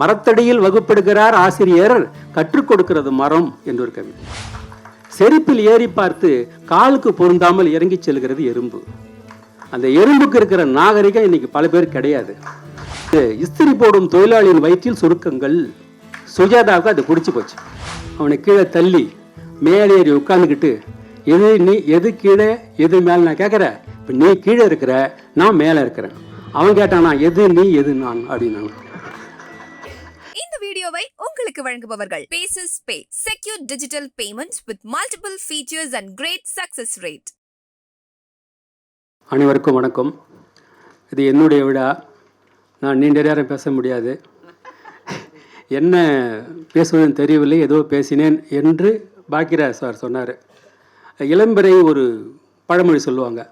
மரத்தடியில் வகுப்பெடுக்கிறார் ஆசிரியர் கற்றுக் கொடுக்கிறது மரம் என்று ஒரு கவிதை. செருப்பில் ஏறி பார்த்து காலுக்கு பொருந்தாமல் இறங்கி செல்கிறது எறும்பு. அந்த எறும்புக்கு இருக்கிற நாகரிகம் இன்னைக்கு பல பேர் கிடையாது. இஸ்திரி போடும் தொழிலாளியின் வயிற்றில் சுருக்கங்கள் சுஜாதாவுக்கு அது பிடிச்சி போச்சு. அவனை கீழே தள்ளி மேலே ஏறி உட்காந்துக்கிட்டு எது நீ எது கீழே எது மேலே? நான் கேட்குறேன். இப்போ நீ கீழே இருக்கிற நான் மேலே இருக்கிறேன். அவன் கேட்டானா எது நீ எது நான்? அப்படின்னாங்க. வீடியோவை உங்களுக்கு வழங்குபவர்கள். Paces pay secure digital payment with multiple features and great success rate அனைவருக்கும் வணக்கம். இது என்னுடைய விழா நான் நீண்ட நேரம் பேச முடியாது. என்ன பேசுவதுன்னு தெரியவில்லை. ஏதோ பேசினேன் என்று பாக்கியராஜ் சார் சொன்னார். இளம்பரை ஒரு பழமொழி சொல்லுவாங்க.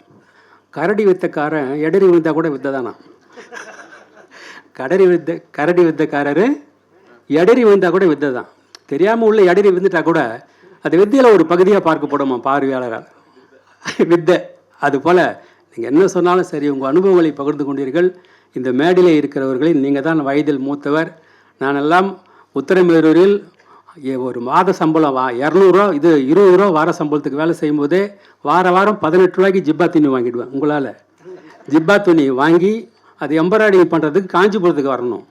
கரடி வித்தக்காரன் எடரி விழுந்தால் கூட வித்ததானா கடரி வித்த கரடி வித்தக்காரரு எடறி விழுந்தால் கூட வித்தை தான் தெரியாமல் உள்ள எடறி விழுந்துட்டா கூட அது வித்தையில் ஒரு பகுதியாக பார்க்கப்படுமா பார்வையாளரால். வித்தை. அதுபோல் நீங்கள் என்ன சொன்னாலும் சரி உங்கள் அனுபவங்களை பகிர்ந்து கொண்டீர்கள். இந்த மேடையில் இருக்கிறவர்களில் நீங்கள் தான் வயதில் மூத்தவர். நானெல்லாம் உத்தரமேரூரில் ஏ- ஒரு மாத சம்பளம் வா இரநூறுவா இது இருபது ரூபா வார சம்பளத்துக்கு வேலை செய்யும்போதே வார வாரம் பதினெட்டு ரூபாய்க்கு ஜிப்பா துணி வாங்கிடுவேன் உங்களால். ஜிப்பா துணி வாங்கி அது எம்பராய்டிங் பண்ணுறதுக்கு காஞ்சிபுரத்துக்கு வரணும்.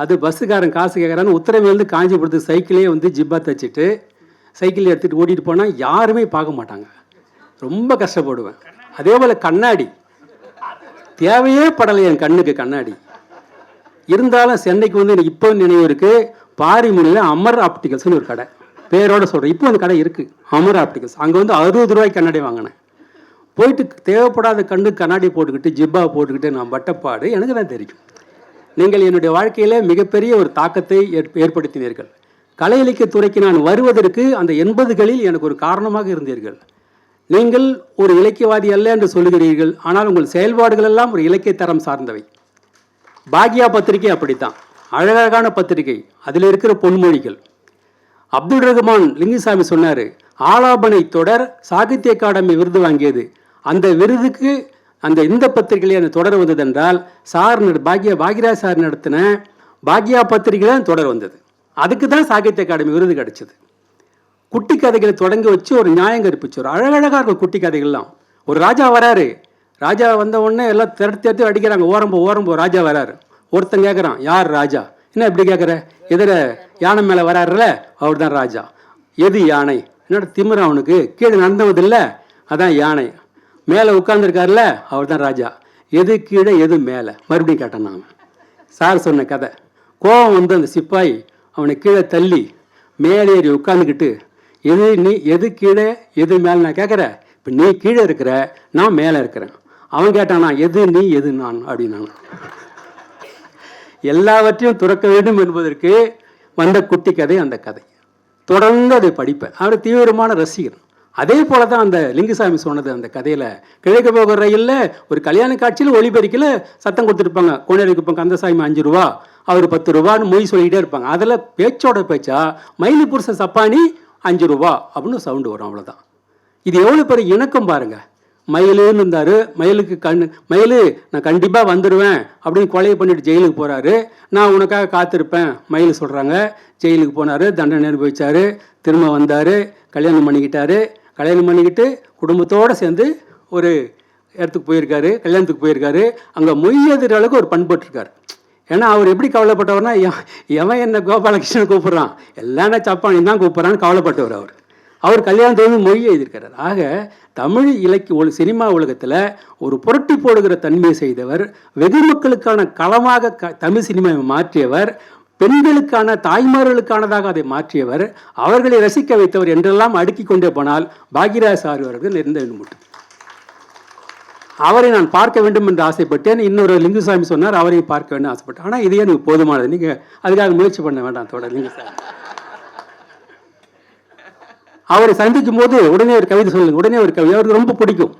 அது பஸ்ஸுக்காரன் காசு கேட்குறான்னு உத்தரவேலேருந்து காஞ்சிபுரத்துக்கு சைக்கிளே வந்து ஜிப்பா தைச்சிட்டு சைக்கிள் எடுத்துகிட்டு ஓட்டிகிட்டு போனால் யாருமே பார்க்க மாட்டாங்க. ரொம்ப கஷ்டப்படுவேன். அதே போல் கண்ணாடி. தேவையே படலை என் கண்ணுக்கு கண்ணாடி. இருந்தாலும் சென்னைக்கு வந்து எனக்கு இப்போ நினைவு இருக்குது பாரிமுனையில் அமர் ஆப்டிக்கல்ஸ்னு ஒரு கடை. பேரோட சொல்கிறேன் இப்போ அந்த கடை இருக்குது அமர் ஆப்டிக்கல்ஸ் அங்கே வந்து அறுபது ரூபாய்க்கு கண்ணாடி வாங்கினேன். போயிட்டு தேவைப்படாத கண்ணு கண்ணாடி போட்டுக்கிட்டு ஜிப்பா போட்டுக்கிட்டு நான் பட்டப்பாடு எனக்கு தான் தெரியும். நீங்கள் என்னுடைய வாழ்க்கையில் மிகப்பெரிய ஒரு தாக்கத்தை ஏற்படுத்தினீர்கள். கலை இலக்கியத்துறைக்கு நான் வருவதற்கு அந்த எண்பதுகளில் எனக்கு ஒரு காரணமாக இருந்தீர்கள். நீங்கள் ஒரு இலக்கியவாதி அல்ல என்று சொல்லுகிறீர்கள் ஆனால் உங்கள் செயல்பாடுகள் எல்லாம் ஒரு இலக்கிய தரம் சார்ந்தவை. பாக்யா பத்திரிகை அப்படித்தான். அழகழகான பத்திரிகை. அதில் இருக்கிற பொன்மொழிகள். அப்துல் ரஹ்மான் லிங்குசாமி சொன்னார் ஆலாபனை தொடர் சாகித்ய அகாடமி விருது வாங்கியது. அந்த விருதுக்கு அந்த இந்த பத்திரிகையிலே அந்த தொடர் வந்தது என்றால் சார் நட- பாக்யா பாக்யராஜ் சார் நடத்தின பாக்யா பத்திரிகையில் அந்த தொடர் வந்தது. அதுக்கு தான் சாகித்ய அகாடமி விருது கிடைச்சது. குட்டி கதைகளை தொடங்கி வச்சு ஒரு நியாயம் கற்பிச்சு ஒரு அழகழகாக இருக்கும் குட்டி கதைகள்லாம். ஒரு ராஜா வராரு. ராஜா வந்த உடனே எல்லாம் திரட்டி திரட்டி அடிக்கிறாங்க. ஓரம்போ ஓரம்போ ராஜா வராரு. ஒருத்தன் கேட்குறான் யார் ராஜா? என்ன இப்படி கேட்குற எதிர யானை மேலே வராருல அவர் தான் ராஜா. எது யானை? என்னோட திமிரம் அவனுக்கு. கீழே நடந்தவதில்லை. அதான் யானை. மேலே உட்கார்ந்துருக்காருல அவர் தான் ராஜா. எது கீழே எது மேலே? மறுபடியும் கேட்டேன் நான். சார் சொன்ன கதை. கோபம் வந்து அந்த சிப்பாய் அவனை கீழே தள்ளி மேலே ஏறி உட்காந்துக்கிட்டு எது நீ எது கீழே எது மேலே? நான் கேட்குற இப்போ நீ கீழே இருக்கிற நான் மேலே இருக்கிறேன். அவன் கேட்டானா எது நீ எது நான்? அப்படின்னாங்க எல்லாவற்றையும் துறக்க வேண்டும் என்பதற்கு வந்த குட்டி கதை அந்த கதை. தொடர்ந்து அதை படிப்பேன். அவர் தீவிரமான ரசிகர். அதே போல தான் அந்த லிங்குசாமி சொன்னது அந்த கதையில் கிழக்கு போகிற ரயிலில் ஒரு கல்யாண காட்சியில் ஒளிபெருக்கில் சத்தம் கொடுத்துருப்பாங்க. கொண்டாடிக்கு கந்தசாமி அஞ்சு ரூபா அவர் பத்து ரூபான்னு மொய் சொல்லிக்கிட்டே இருப்பாங்க. அதில் பேச்சோட பேச்சா மயிலி புருஷ சப்பானி அஞ்சு ரூபா அப்படின்னு சவுண்டு வரும் அவ்வளோதான் இது எவ்வளோ பேர் இணக்கம் பாருங்க. மயிலுன்னு இருந்தார் மயிலுக்கு கண் மயிலு நான் கண்டிப்பாக வந்துடுவேன் அப்படின்னு கொலையை பண்ணிட்டு ஜெயிலுக்கு போகிறாரு நான் உனக்காக காத்திருப்பேன் மயில் சொல்கிறாங்க ஜெயிலுக்கு போனார் தண்டனை அனுபவிச்சார் திரும்ப வந்தார் கல்யாணம் பண்ணிக்கிட்டாரு. கல்யாணம் பண்ணிக்கிட்டு குடும்பத்தோடு சேர்ந்து ஒரு இடத்துக்கு போயிருக்காரு கல்யாணத்துக்கு போயிருக்காரு. அங்கே மொய்யதுற அளவுக்கு ஒரு பண்பட்டுருக்கார் ஏன்னா அவர் எப்படி கவலைப்பட்டவர்னா எவன் எவன் என்ன கோபாலகிருஷ்ணன் கூப்பிட்றான்? எல்லாம் சப்பானி தான் கூப்பிட்றான்னு கவலைப்பட்டவர் அவர். அவர் கல்யாணத்தை வந்து மொழி எழுதியிருக்கிறார் ஆக தமிழ் இலக்கிய உல சினிமா உலகத்தில் ஒரு புரட்டி போடுகிற தன்மையை செய்தவர் வெகு மக்களுக்கான களமாக க தமிழ் சினிமாவை மாற்றியவர் பெண்களுக்கான தாய்மார்களுக்கானதாக அதை மாற்றியவர். அவர்களை ரசிக்க வைத்தவர் என்றெல்லாம் அடுக்கிக் கொண்டே போனால் பாக்யராஜ் சார் அவர்கள் இருந்த முட்டும் அவரை நான் பார்க்க வேண்டும் என்று ஆசைப்பட்டேன். இன்னொரு லிங்குசாமி சொன்னார் அவரையும் பார்க்க வேண்டும் ஆசைப்பட்டேன். ஆனால் இதே எனக்கு போதுமானது? நீங்கள் அதுக்காக முயற்சி பண்ண வேண்டாம் தொடர் லிங்குசாமி. அவரை சந்திக்கும் போது உடனே ஒரு கவிதை சொல்லுங்க. உடனே ஒரு கவிதை. அவருக்கு ரொம்ப பிடிக்கும்.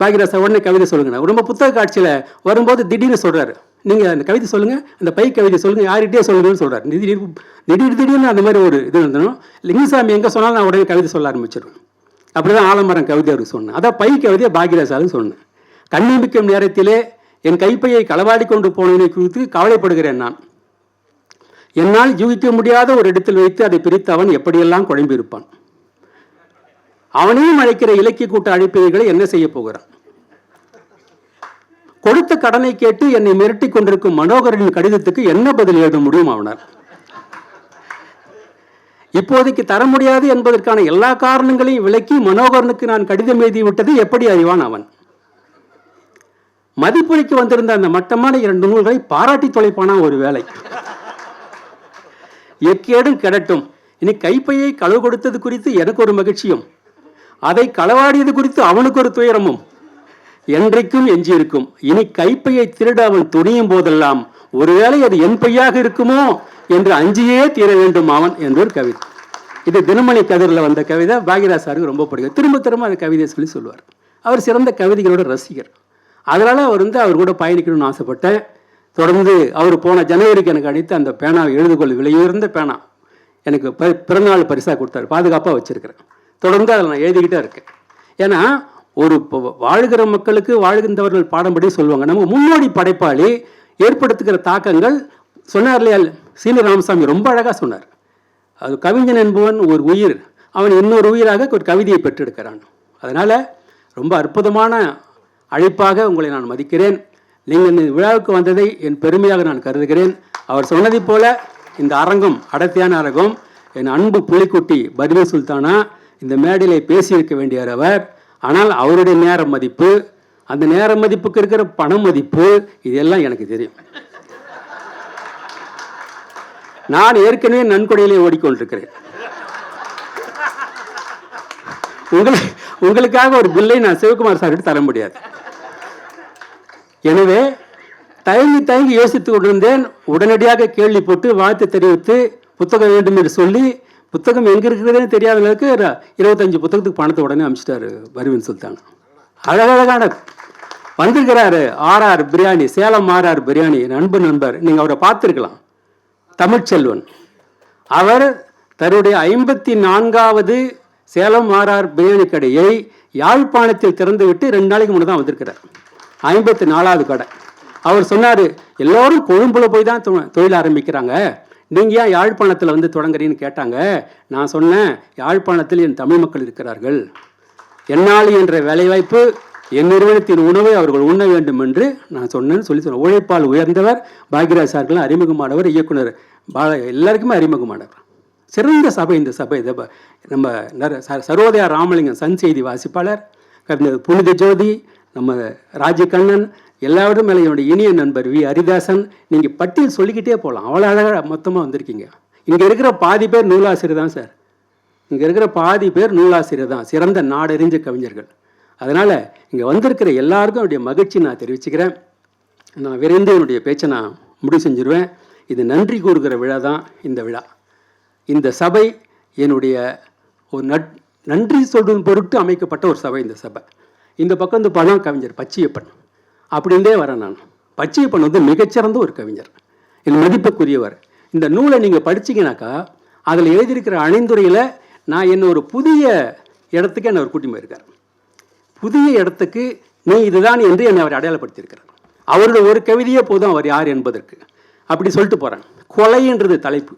பாகிராசா உடனே கவிதை சொல்லுங்க. ரொம்ப புத்தக காட்சியில் வரும்போது திடீர்னு சொல்றாரு. நீங்கள் அந்த கவிதை சொல்லுங்கள் அந்த பை கவிதை சொல்லுங்கள் யார்கிட்டயே சொல்லுங்கன்னு சொல்றாரு. திடீர் திடீர் திடீர்னு அந்த மாதிரி ஒரு இது இருந்தனும் லிங்கசாமி எங்கே சொன்னாலும் நான் உடனே கவிதை சொல்ல ஆரம்பிச்சிடுவேன் அப்படிதான் ஆலமரம் கவிதை அவருக்கு சொன்னேன். அதான் பை கவிதையை பாக்யராசாலும் சொன்னேன். கண்ணிமிக்கும் நேரத்திலே என் கைப்பையை களவாடி கொண்டு போனதை குறித்து கவலைப்படுகிறேன் நான். என்னால் யூகிக்க முடியாத ஒரு இடத்தில் வைத்து அதை பிரித்து அவன் எப்படியெல்லாம் குழம்பியிருப்பான்? அவனையும் அழைக்கிற இலக்கிய கூட்ட அழைப்பீர்களை என்ன செய்ய போகிறான்? கொடுத்த கடனை கேட்டு என்னை மிரட்டி கொண்டிருக்கும் மனோகரின் கடிதத்துக்கு என்ன பதில் எழுத முடியும் அவனர் இப்போதைக்கு தர முடியாது என்பதற்கான எல்லா காரணங்களையும் விளக்கி மனோகரனுக்கு நான் கடிதம் எழுதிவிட்டது எப்படி அறிவான் அவன்? மதிப்புரைக்கு வந்திருந்த அந்த மட்டமான இரண்டு நூல்களை பாராட்டி தொலைப்பானா ஒரு வேலை எக்கேடும் கிடட்டும். இனி கைப்பையை களவு கொடுத்தது குறித்து எனக்கு ஒரு மகிழ்ச்சியும். அதை களவாடியது குறித்து அவனுக்கு ஒரு துயரமும். என்றைக்கும் எஞ்சியிருக்கும். இனி கைப்பையை திருட அவன் துணியும் போதெல்லாம் ஒருவேளை அது என் பையாக இருக்குமோ என்று அஞ்சியே தீர வேண்டும் அவன் என்ற ஒரு கவிதை. இது தினமணி கதிரில் வந்த கவிதை. பாகிராஜ் சாருக்கு ரொம்ப பிடிக்கும். திரும்ப திரும்ப அந்த கவிதையை சொல்லி சொல்லுவார். அவர் சிறந்த கவிதைகளோட ரசிகர். அதனால் அவர் வந்து அவர் கூட பயணிக்கணும்னு ஆசைப்பட்டேன். தொடர்ந்து அவர் போன ஜனவரிக்கு எனக்கு அடித்து அந்த பேனாவை எழுதுகொள் விலையுயர்ந்த பேனா. எனக்கு ப பிறந்தநாள் பரிசாக கொடுத்தாரு. பாதுகாப்பாக வச்சுருக்கிறேன். தொடர்ந்து அதில் நான் எழுதிக்கிட்டே இருக்கேன். ஏன்னா ஒரு வாழ்கிற மக்களுக்கு வாழ்கின்றவர்கள் பாடம்படி சொல்லுவாங்க. நம்ம முன்னோடி படைப்பாளி ஏற்படுத்துகிற தாக்கங்கள் சொன்னார் இல்லையா சீனி ராமசாமி? ரொம்ப அழகாக சொன்னார். அது கவிஞன் என்பவன் ஒரு உயிர். அவன் இன்னொரு உயிராக ஒரு கவிதையை பெற்றெடுக்கிறான் அதனால் ரொம்ப அற்புதமான அழைப்பாக உங்களை நான் மதிக்கிறேன். நீங்கள் இந்த விழாவுக்கு வந்ததை என் பெருமையாக நான் கருதுகிறேன். அவர் சொன்னதைப் போல இந்த அரங்கம் அடர்த்தியான அரங்கம் என் அன்பு புலிக்குட்டி பத்மி சுல்தானா இந்த மேடையில் பேசியிருக்க வேண்டியவர் அவர். ஆனால் அவருடைய நேர மதிப்பு அந்த நேர மதிப்புக்கு இருக்கிற பண மதிப்பு இதெல்லாம் எனக்கு தெரியும். நான் ஏற்கனவே நன்கொடையிலே ஓடிக்கொண்டிருக்கிறேன். உங்களை உங்களுக்காக ஒரு பில்லை நான் சிவகுமார் சார்கிட்ட தர முடியாது. எனவே தயங்கி தயங்கி யோசித்துக் கொண்டிருந்தேன். உடனடியாக கேள்வி போட்டு வாழ்த்து தெரிவித்து புத்தகம் வேண்டும் என்று சொல்லி புத்தகம் எங்கே இருக்கிறதுன்னு தெரியாத அளவுக்கு இருபத்தஞ்சி புத்தகத்துக்கு பணத்தை உடனே அமிச்சிட்டாரு வருவின் சுல்தான். அழகழகான வந்திருக்கிறாரு. ஆர்ஆர் பிரியாணி சேலம் ஆர்ஆர் பிரியாணி நண்பர் நண்பர். நீங்கள் அவரை பார்த்துருக்கலாம். தமிழ்ச்செல்வன். அவர் தன்னுடைய ஐம்பத்தி நான்காவது சேலம் ஆர்ஆர் பிரியாணி கடையை யாழ்ப்பாணத்தில் திறந்துவிட்டு ரெண்டு நாளைக்கு முன்னே தான் வந்திருக்கிறார். ஐம்பத்தி நாலாவது கடை. அவர் சொன்னார் எல்லோரும் கொழும்புல போய் தான் தொழில் ஆரம்பிக்கிறாங்க. நீங்கள் ஏன் யாழ்ப்பாணத்தில் வந்து தொடங்குறீன்னு கேட்டாங்க. நான் சொன்னேன் யாழ்ப்பாணத்தில் என் தமிழ் மக்கள் இருக்கிறார்கள். என்னால் என்ற வேலைவாய்ப்பு என் நிறுவனத்தின் உணவை அவர்கள் உண்ண வேண்டும் என்று நான் சொன்னேன்னு சொல்லி சொன்னேன். உழைப்பால் உயர்ந்தவர் பாக்யராஜ் சார்களும் அறிமுகமானவர் இயக்குனர் பா எல்லாருக்குமே அறிமுகமானவர். சிறந்த சபை இந்த சபை. இதை நம்ம ச- சரோதயா ராமலிங்கம் சன் செய்தி வாசிப்பாளர் கவிஞர் புனித ஜோதி நம்ம ராஜகண்ணன் எல்லாவற்றும் மேலே என்னுடைய இனிய நண்பர் வி. ஹரிதாசன் நீங்கள் பட்டியல் சொல்லிக்கிட்டே போகலாம் அவ்வளோ அழகாக மொத்தமாக வந்திருக்கீங்க. இங்கே இருக்கிற பாதி பேர் நூலாசிரியர் தான் சார். இங்கே இருக்கிற பாதி பேர் நூலாசிரியர் தான் சிறந்த நாடறிஞ்ச கவிஞர்கள். அதனால் இங்கே வந்திருக்கிற எல்லாருக்கும் என்னுடைய மகிழ்ச்சி நான் தெரிவிச்சுக்கிறேன். நான் விரைந்து என்னுடைய பேச்சை நான் முடிவு செஞ்சிருவேன். இது நன்றி கூறுகிற விழா தான் இந்த விழா. இந்த சபை என்னுடைய ஒரு நட் நன்றி சொல்லும் பொருட்டு அமைக்கப்பட்ட ஒரு சபை இந்த சபை. இந்த பக்கம் இந்த பழம் கவிஞர் பச்சியப்பன். அப்படின்றே வரேன் நான். பச்சையப்பன் வந்து மிகச்சிறந்த ஒரு கவிஞர். என் மதிப்புக்குரியவர். இந்த நூலை நீங்கள் படிச்சீங்கன்னாக்கா அதில் எழுதியிருக்கிற அணிந்துரையில் நான் என்ன ஒரு புதிய இடத்துக்கு என்னை அவர் கூட்டி போயிருக்கார். புதிய இடத்துக்கு நீ இதுதான் என்று என்னை அவர் அடையாளப்படுத்தியிருக்கிறார். அவருடைய ஒரு கவிதையே போதும் அவர் யார் என்பதற்கு. அப்படி சொல்லிட்டு போகிறேன் கொலைன்றது தலைப்பு.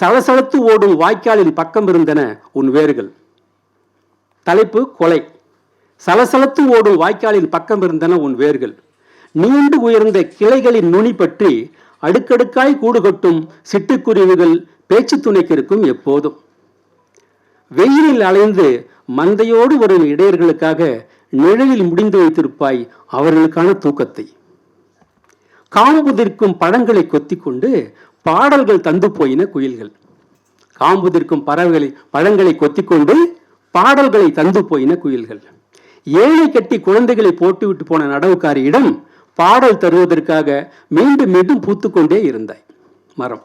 சலசலத்து ஓடும் வாய்க்காலின் பக்கம் இருந்தன உன் வேர்கள். தலைப்பு கொலை. சலசலத்து ஓடும் வாய்க்காலின் பக்கம் இருந்தன உன் வேர்கள். நீண்டு உயர்ந்த கிளைகளின் நுனி பற்றி அடுக்கடுக்காய் கூடு கட்டும் சிட்டுக்குருவிகள் பேச்சு துணைக்கிருக்கும் எப்போதும். வெயிலில் அலைந்து மந்தையோடு வரும் இடையர்களுக்காக நிழலில் முடிந்து வைத்திருப்பாய் அவர்களுக்கான தூக்கத்தை. காம்புதிர்க்கும் பழங்களை கொத்திக்கொண்டு பாடல்கள் தந்து போயின குயில்கள். காம்புதிர்க்கும் பறவைகளை பழங்களை கொத்திக்கொண்டு பாடல்களை தந்து போயின குயில்கள். ஏழை கட்டி குழந்தைகளை போட்டுவிட்டு போன நடவுக்காரியிடம் பாடல் தருவதற்காக மீண்டும் மீண்டும் பூத்துக்கொண்டே இருந்தாய். மரம்.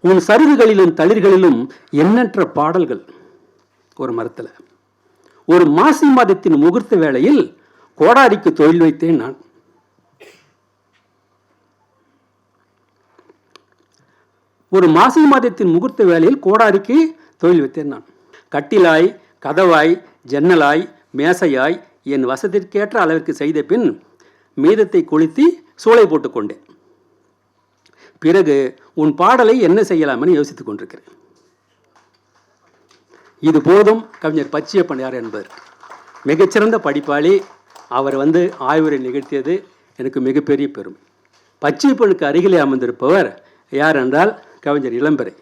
உன் சருகுகளிலும் தளிர்களிலும் எண்ணற்ற பாடல்கள். ஒரு மரத்தில். ஒரு மாசி மாதத்தின் முகூர்த்த வேளையில் கோடாரிக்கு தொழில் வைத்தேன் நான். ஒரு மாசி மாதத்தின் முகூர்த்த வேளையில் கோடாரிக்கு தொழில் வைத்தேன் நான். கட்டிலாய் கதவாய் ஜன்னலாய் மேசையாய் என் வசதிக்கேற்ற அளவிற்கு செய்த பின் மீதத்தை கொளுத்தி சூளை போட்டுக்கொண்டேன் பிறகு உன் பாடலை என்ன செய்யலாம்னு யோசித்துக் கொண்டிருக்கிறேன். இது போதும் கவிஞர் பச்சையப்பன் என்பவர் மிகச்சிறந்த படிப்பாளி அவர் வந்து ஆய்வுரை நிகழ்த்தியது எனக்கு மிகப்பெரிய பெருமை. பச்சியப்பனுக்கு அருகிலே அமர்ந்திருப்பவர் யார் என்றால் கவிஞர் இளம்பரை.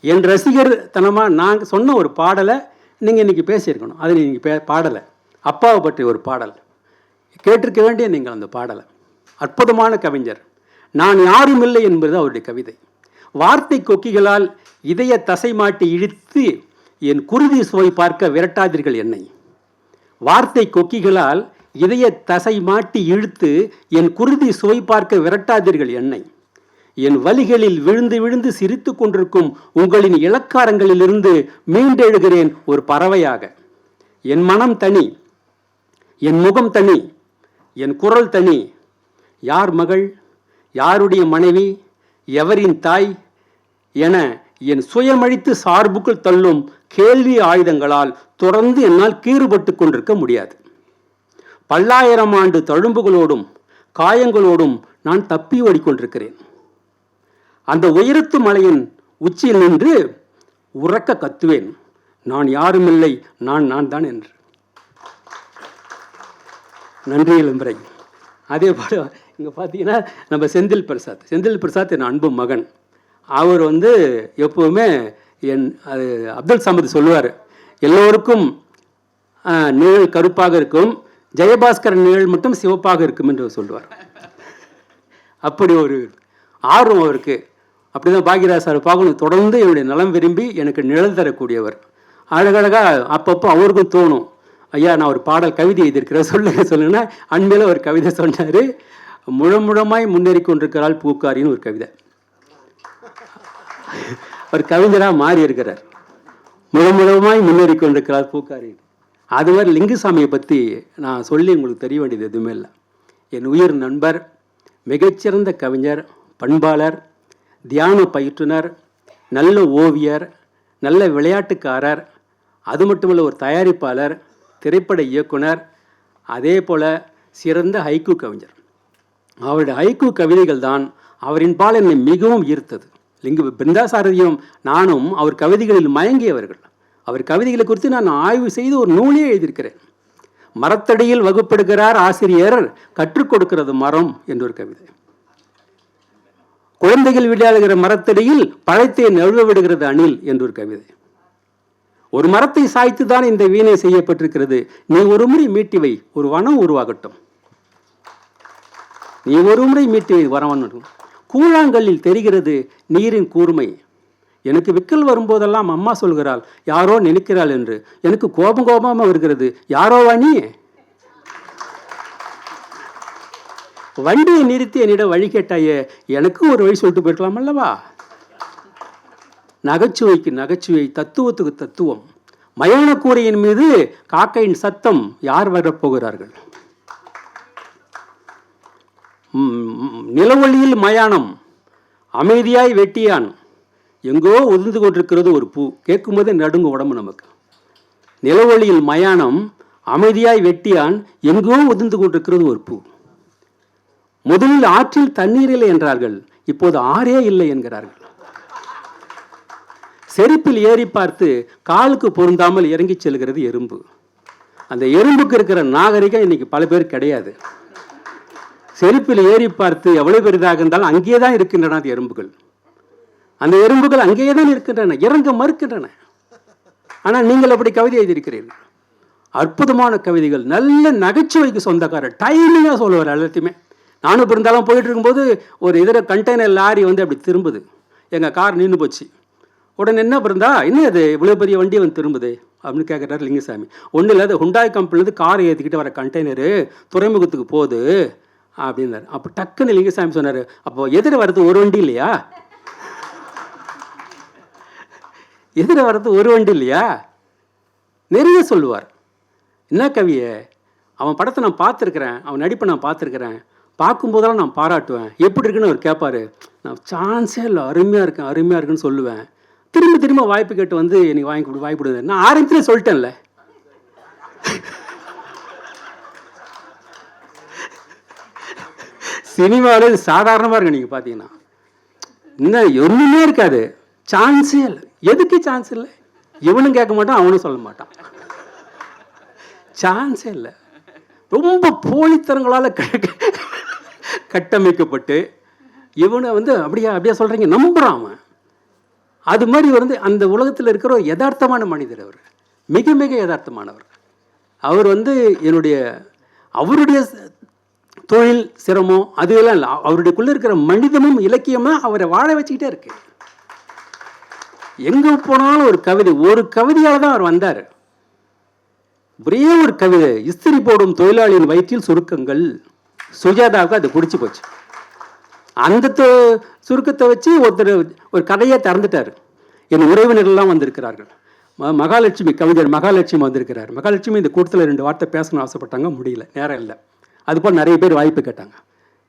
என் ரசிகர் தனமாக நாங்கள் சொன்ன ஒரு பாடலை நீங்கள் இன்றைக்கி பேசியிருக்கணும். அதில் நீங்கள் பே பாடலை. அப்பாவை பற்றிய ஒரு பாடல். கேட்டிருக்க வேண்டிய நீங்கள் அந்த பாடலை. அற்புதமான கவிஞர். நான் யாரும் இல்லை என்பது அவருடைய கவிதை. வார்த்தை கொக்கிகளால் இதய தசை மாட்டி இழுத்து என் குருதி சுவை பார்க்க விரட்டாதீர்கள் என்னை. வார்த்தை கொக்கிகளால் இதய தசை மாட்டி இழுத்து என் குருதி சுவை பார்க்க விரட்டாதீர்கள் என்னை. என் வழிகளில் விழுந்து விழுந்து சிரித்து கொண்டிருக்கும் உங்களின் இலக்காரங்களிலிருந்து மீண்டெழுகிறேன் ஒரு பறவையாக. என் மனம் தனி என் முகம் தனி என் குரல் தனி. யார் மகள் யாருடைய மனைவி எவரின் தாய் என என் சுயமழித்து சார்புக்குள் தள்ளும் கேள்வி ஆயுதங்களால் தொடர்ந்து என்னால் கீறுபட்டு கொண்டிருக்க முடியாது. பல்லாயிரம் ஆண்டு தழும்புகளோடும் காயங்களோடும் நான் தப்பி ஓடிக்கொண்டிருக்கிறேன். அந்த உயரத்து மலையின் உச்சியில் நின்று உறக்க கத்துவேன். நான் யாருமில்லை நான் நான் தான் என்று. நன்றி இளம்பரை அதே போல் இங்கே பார்த்தீங்கன்னா நம்ம செந்தில் பிரசாத். செந்தில் பிரசாத் என் அன்பு மகன். அவர் வந்து எப்போவுமே என் அது அப்துல் சமத் சொல்லுவார் எல்லோருக்கும் நிழல் கருப்பாக இருக்கும் ஜெயபாஸ்கர் நிழல் மட்டும் சிவப்பாக இருக்கும் என்று சொல்லுவார். அப்படி ஒரு ஆர்வம் அவருக்கு. அப்படி தான் பாக்யராஜ் சார் பார்க்கணும். தொடர்ந்து என்னுடைய நலம் விரும்பி எனக்கு நிழல் தரக்கூடியவர். அழகழகாக அப்பப்போ அவருக்கும் தோணும். ஐயா நான் ஒரு பாடல் கவிதை எழுதியிருக்கிறேன். சொல்லுங்க சொல்லுங்கன்னா அண்மையில் ஒரு கவிதை சொன்னார். முழமுழமாய் முன்னேறி கொண்டிருக்கிறாள் பூக்காரின்னு ஒரு கவிதை. ஒரு கவிஞராக மாறி இருக்கிறார் முழமுழமாய் முன்னேறி கொண்டிருக்கிறார் பூக்காரி. அது மாதிரி லிங்குசாமியை பற்றி நான் சொல்லி உங்களுக்கு தெரிய வேண்டியது எதுவுமே இல்லை. என் உயிர் நண்பர் மிகச்சிறந்த கவிஞர் பண்பாளர் தியான பயிற்றுனர் நல்ல ஓவியர் நல்ல விளையாட்டுக்காரர் அது மட்டுமல்ல ஒரு தயாரிப்பாளர் திரைப்பட இயக்குனர் அதே போல் சிறந்த ஹைக்கு கவிஞர். அவருடைய ஹைக்கு கவிதைகள் தான் அவரின் பால் என்னை மிகவும் ஈர்த்தது. லிங்கு பிருந்தாசாரதியும் நானும் அவர் கவிதைகளில் மயங்கியவர்கள். அவர் கவிதைகளை குறித்து நான் ஆய்வு செய்து ஒரு நூலே எழுதியிருக்கிறேன். மரத்தடியில் வகுப்பெடுக்கிறார் ஆசிரியர் கற்றுக் கொடுக்கிறது மரம் என்றொரு கவிதை. குழந்தைகள் விளையாடுகிற மரத்தடியில் பழத்தை நழுவ விடுகிறது அணில் என்று ஒரு கவிதை. ஒரு மரத்தை சாய்த்து தான் இந்த வீணை செய்யப்பட்டிருக்கிறது. நீ ஒரு முறை மீட்டி வை ஒரு வனம் உருவாகட்டும். நீ ஒரு முறை மீட்டி வை வரவன் கூழாங்கல்லில் தெரிகிறது நீரின் கூர்மை. எனக்கு விக்கல் வரும்போதெல்லாம் அம்மா சொல்கிறாள் யாரோ நினைக்கிறாள் என்று. எனக்கு கோபம் கோபமாக வருகிறது யாரோ வாணி வண்டியை நிறுத்தி என்னிடம் வழி கேட்டாயே எனக்கும் ஒரு வழி சொல்லிட்டு போயிருக்கலாம் அல்லவா? நகைச்சுவைக்கு நகைச்சுவை தத்துவத்துக்கு தத்துவம். மயான கூரையின் மீது காக்கையின் சத்தம் யார் வரப்போகிறார்கள்? நிலவொளியில் மயானம் அமைதியாய் வெட்டியான். எங்கோ உதிர்ந்து கொண்டிருக்கிறது ஒரு பூ. கேட்கும்போதே நடுங்கும் உடம்பு நமக்கு. நிலவொளியில் மயானம் அமைதியாய் வெட்டியான் எங்கோ உதிர்ந்து கொண்டிருக்கிறது ஒரு பூ. முதலில் ஆற்றில் தண்ணீர் இல்லை என்றார்கள். இப்போது ஆறே இல்லை என்கிறார்கள். செருப்பில் ஏறி பார்த்து காலுக்கு பொருந்தாமல் இறங்கிச் செல்கிறது எறும்பு. அந்த எறும்புக்கு இருக்கிற நாகரிகம் இன்னைக்கு பல பேர் கிடையாது. செருப்பில் ஏறி பார்த்து எவ்வளவு பெரிதாக இருந்தாலும் அங்கேயே தான் இருக்கின்றன அந்த எறும்புகள். அந்த எறும்புகள் அங்கேயே தான் இருக்கின்றன இறங்க மறுக்கின்றன. ஆனால் நீங்கள் அப்படி கவிதை எழுதியிருக்கிறீர்கள். அற்புதமான கவிதைகள் நல்ல நகைச்சுவைக்கு சொந்தக்காரர் டைமிங்காக சொல்லுவார் எல்லாத்தையுமே. நானும் இப்போ இருந்தாலும் போயிட்டு இருக்கும்போது ஒரு இதர கண்டெய்னர் லாரி வந்து அப்படி திரும்புது. எங்கள் கார் நின்று போச்சு. உடனே என்ன பிறந்தா என்ன அது இவ்வளோ பெரிய வண்டி வந்து திரும்புது? அப்படின்னு கேட்குறாரு லிங்கசாமி. ஒன்றும் இல்லை அது ஹுண்டாய் கம்பெனிலேருந்து காரை ஏற்றிக்கிட்டு வர கண்டெய்னரு துறைமுகத்துக்கு போகுது. அப்படின்னாரு. அப்போ டக்குன்னு லிங்கசாமி சொன்னார் அப்போ எதிர வர்றது ஒரு வண்டி இல்லையா? எதிர வர்றது ஒரு வண்டி இல்லையா? நிறைய சொல்லுவார். என்ன கவியை? அவன் படத்தை நான் பார்த்துருக்குறேன். அவன் நடிப்பை நான் பார்த்துருக்குறேன். பார்க்கும்போதெல்லாம் நான் பாராட்டுவேன். எப்படி இருக்குன்னு அவர் கேட்பாரு நான் சான்ஸே இல்லை அருமையாக இருக்கேன் அருமையாக இருக்குன்னு சொல்லுவேன். திரும்ப திரும்ப வாய்ப்பு கேட்டு வந்து எனக்கு வாங்கி கொடு வாய்ப்பு கொடுங்க. நான் ஆரம்பத்திலே சொல்லிட்டேன்ல. சினிமாவில் இது சாதாரணமாக இருக்கு நீங்கள் பார்த்தீங்கன்னா இன்னும் ஒன்றுமே இருக்காது. சான்ஸே இல்லை. எதுக்கு சான்ஸ் இல்லை? இவனும் கேட்க மாட்டான் அவனும் சொல்ல மாட்டான். சான்ஸே இல்லை. ரொம்ப போலித்தனங்களால் க- கட்டமைக்கப்பட்டு இவனை வந்து அப்படியா அப்படியா சொல்கிறீங்க நம்புகிறான் அவன். அது மாதிரி வந்து அந்த உலகத்தில் இருக்கிற ஒரு யதார்த்தமான மனிதர் அவர். மிக மிக யதார்த்தமானவர். அவர் வந்து என்னுடைய அவருடைய தொழில் சிரமம் அதுவெல்லாம் இல்லை. அவருடையக்குள்ளே இருக்கிற மனிதமும் இலக்கியமும் அவரை வாழ வச்சுக்கிட்டே இருக்கு. எங்கே போனாலும் ஒரு கவிதை ஒரு கவிதையால் தான் அவர் வந்தார். ஒரே ஒரு கவிதை இஸ்திரி போடும் தொழிலாளியின் வயிற்றில் சுருக்கங்கள். சுஜாதாவுக்கு அது பிடிச்சி போச்சு. அந்த சுருக்கத்தை வச்சு ஒருத்தர் ஒரு கதையை திறந்துட்டார். என் உறவினர்கள்லாம் வந்திருக்கிறார்கள். மகாலட்சுமி கவிஞர் மகாலட்சுமி வந்திருக்கிறார். மகாலட்சுமி இந்த கூட்டத்தில் ரெண்டு வார்த்தை பேசணும்னு ஆசைப்பட்டாங்க முடியல. நேரம் இல்லை. அதுபோல் நிறைய பேர் வாய்ப்பு கேட்டாங்க.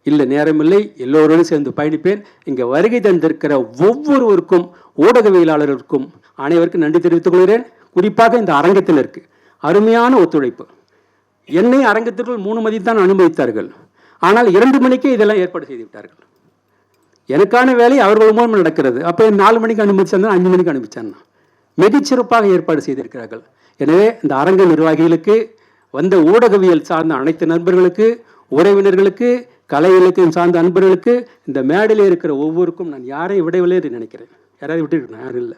இல்லை நேரம் இல்லை. எல்லோரோடும் சேர்ந்து பயணிப்பேன். இங்கே வருகை தந்திருக்கிற ஒவ்வொருவருக்கும் ஊடகவியலாளருக்கும் அனைவருக்கும் நன்றி தெரிவித்துக் கொள்கிறேன். குறிப்பாக இந்த அரங்கத்தினருக்கு அருமையான ஒத்துழைப்பு. என்னை அரங்கத்திற்குள் மூணு மதி தான் அனுமதித்தார்கள். ஆனால் இரண்டு மணிக்கே இதெல்லாம் ஏற்பாடு செய்து விட்டார்கள். எனக்கான வேலை அவர்கள் மூலம் நடக்கிறது. அப்போ நாலு மணிக்கு அனுமதிச்சாங்க அஞ்சு மணிக்கு அனுப்பிச்சாங்கன்னா மிகச்சிறப்பாக ஏற்பாடு செய்திருக்கிறார்கள். எனவே இந்த அரங்க நிர்வாகிகளுக்கு வந்த ஊடகவியல் சார்ந்த அனைத்து நண்பர்களுக்கு உறவினர்களுக்கு கலை இலக்கியம் சார்ந்த நண்பர்களுக்கு இந்த மேடையில் இருக்கிற ஒவ்வொருக்கும் நான் யாரையும் விடவில்லை என்று நினைக்கிறேன். யாராவது விட்டுருக்கேன் யாரும் இல்லை.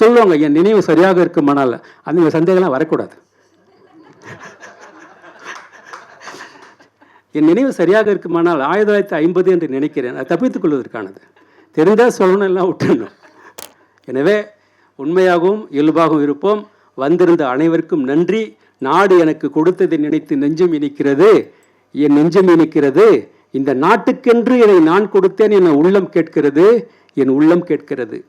சொல்லுவாங்க என் நினைவு சரியாக இருக்குமானால் அந்த சந்தேகம்லாம் வரக்கூடாது. என் நினைவு சரியாக இருக்குமானால் ஆயிரத்தி தொள்ளாயிரத்தி ஐம்பது என்று நினைக்கிறேன். அதை தப்பித்துக் கொள்வதற்கானது. தெரிந்தால் சொல்லணும் எல்லாம் விட்டுணும் எனவே உண்மையாகவும் இயல்பாகவும் இருப்போம். வந்திருந்த அனைவருக்கும் நன்றி. நாடு எனக்கு கொடுத்ததை நினைத்து நெஞ்சம் இனிக்கிறது. என் நெஞ்சம் இனிக்கிறது. இந்த நாட்டுக்கென்று என்னை நான் கொடுத்தேன் என உள்ளம் கேட்கிறது. என் உள்ளம் கேட்கிறது.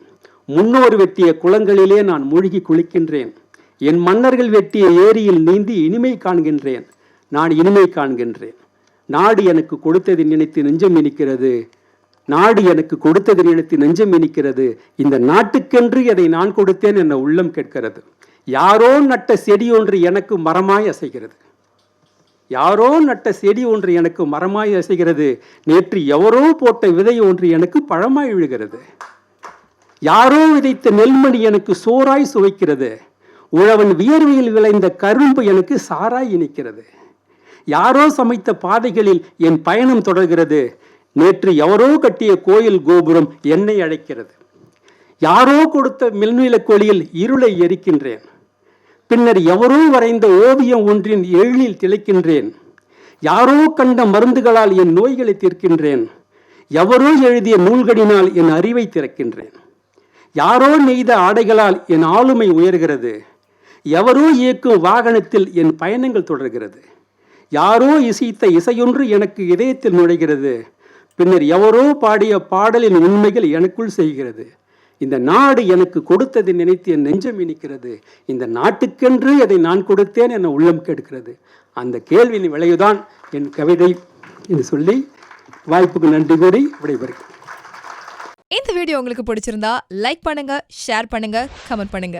முன்னோர் வெட்டிய குளங்களிலே நான் மூழ்கி குளிக்கின்றேன். என் மன்னர்கள் வெட்டிய ஏரியில் நீந்தி இனிமை காண்கின்றேன். நான் இனிமை காண்கின்றேன். நாடு எனக்கு கொடுத்ததை நினைத்து நெஞ்சம் இனிக்கிறது. நாடு எனக்கு கொடுத்ததை நினைத்து நெஞ்சம் இனிக்கிறது. இந்த நாட்டுக்கென்று அதை நான் கொடுத்தேன் என உள்ளம் கேட்கிறது. யாரோ நட்ட செடி ஒன்று எனக்கு மரமாய் அசைகிறது. யாரோ நட்ட செடி ஒன்று எனக்கு மரமாய் அசைகிறது. நேற்று எவரோ போட்ட விதை ஒன்று எனக்கு பழமாய் விழுகிறது. யாரோ விதைத்த நெல்மணி எனக்கு சோறாய் சுவைக்கிறது. உழவன் வியர்வையில் விளைந்த கரும்பு எனக்கு சாராய் இனிக்கிறது. யாரோ சமைத்த பாதைகளில் என் பயணம் தொடர்கிறது. நேற்று எவரோ கட்டிய கோயில் கோபுரம் என்னை அழைக்கிறது. யாரோ கொடுத்த மின்விலக் இருளை எரிக்கின்றேன். பின்னர் எவரோ வரைந்த ஓவியம் ஒன்றின் எழிலில் திளைக்கின்றேன். யாரோ கண்ட மருந்துகளால் என் நோய்களை தீர்க்கின்றேன். எவரோ எழுதிய நூல்களினால் என் அறிவை திறக்கின்றேன். யாரோ நெய்த ஆடைகளால் என் ஆளுமை உயர்கிறது. எவரோ இயக்கும் வாகனத்தில் என் பயணங்கள் தொடர்கிறது. யாரோ இசைத்த இசையொன்று எனக்கு இதயத்தில் நுழைகிறது. பின்னர் எவரோ பாடிய பாடலின் உண்மைகள் எனக்குள் செய்கிறது. இந்த நாடு எனக்கு கொடுத்ததை நினைத்து என் நெஞ்சம் இனிக்கிறது. இந்த நாட்டுக்கென்று அதை நான் கொடுத்தேன் என உள்ளம் கேட்கிறது. அந்த கேள்வியின் விளைவுதான் என் கவிதை என்று சொல்லி வாய்ப்புக்கு நன்றி கூறி விடைபெறுகிறேன். இந்த வீடியோ உங்களுக்கு பிடிச்சிருந்தா லைக் பண்ணுங்க ஷேர் பண்ணுங்க கமெண்ட் பண்ணுங்க.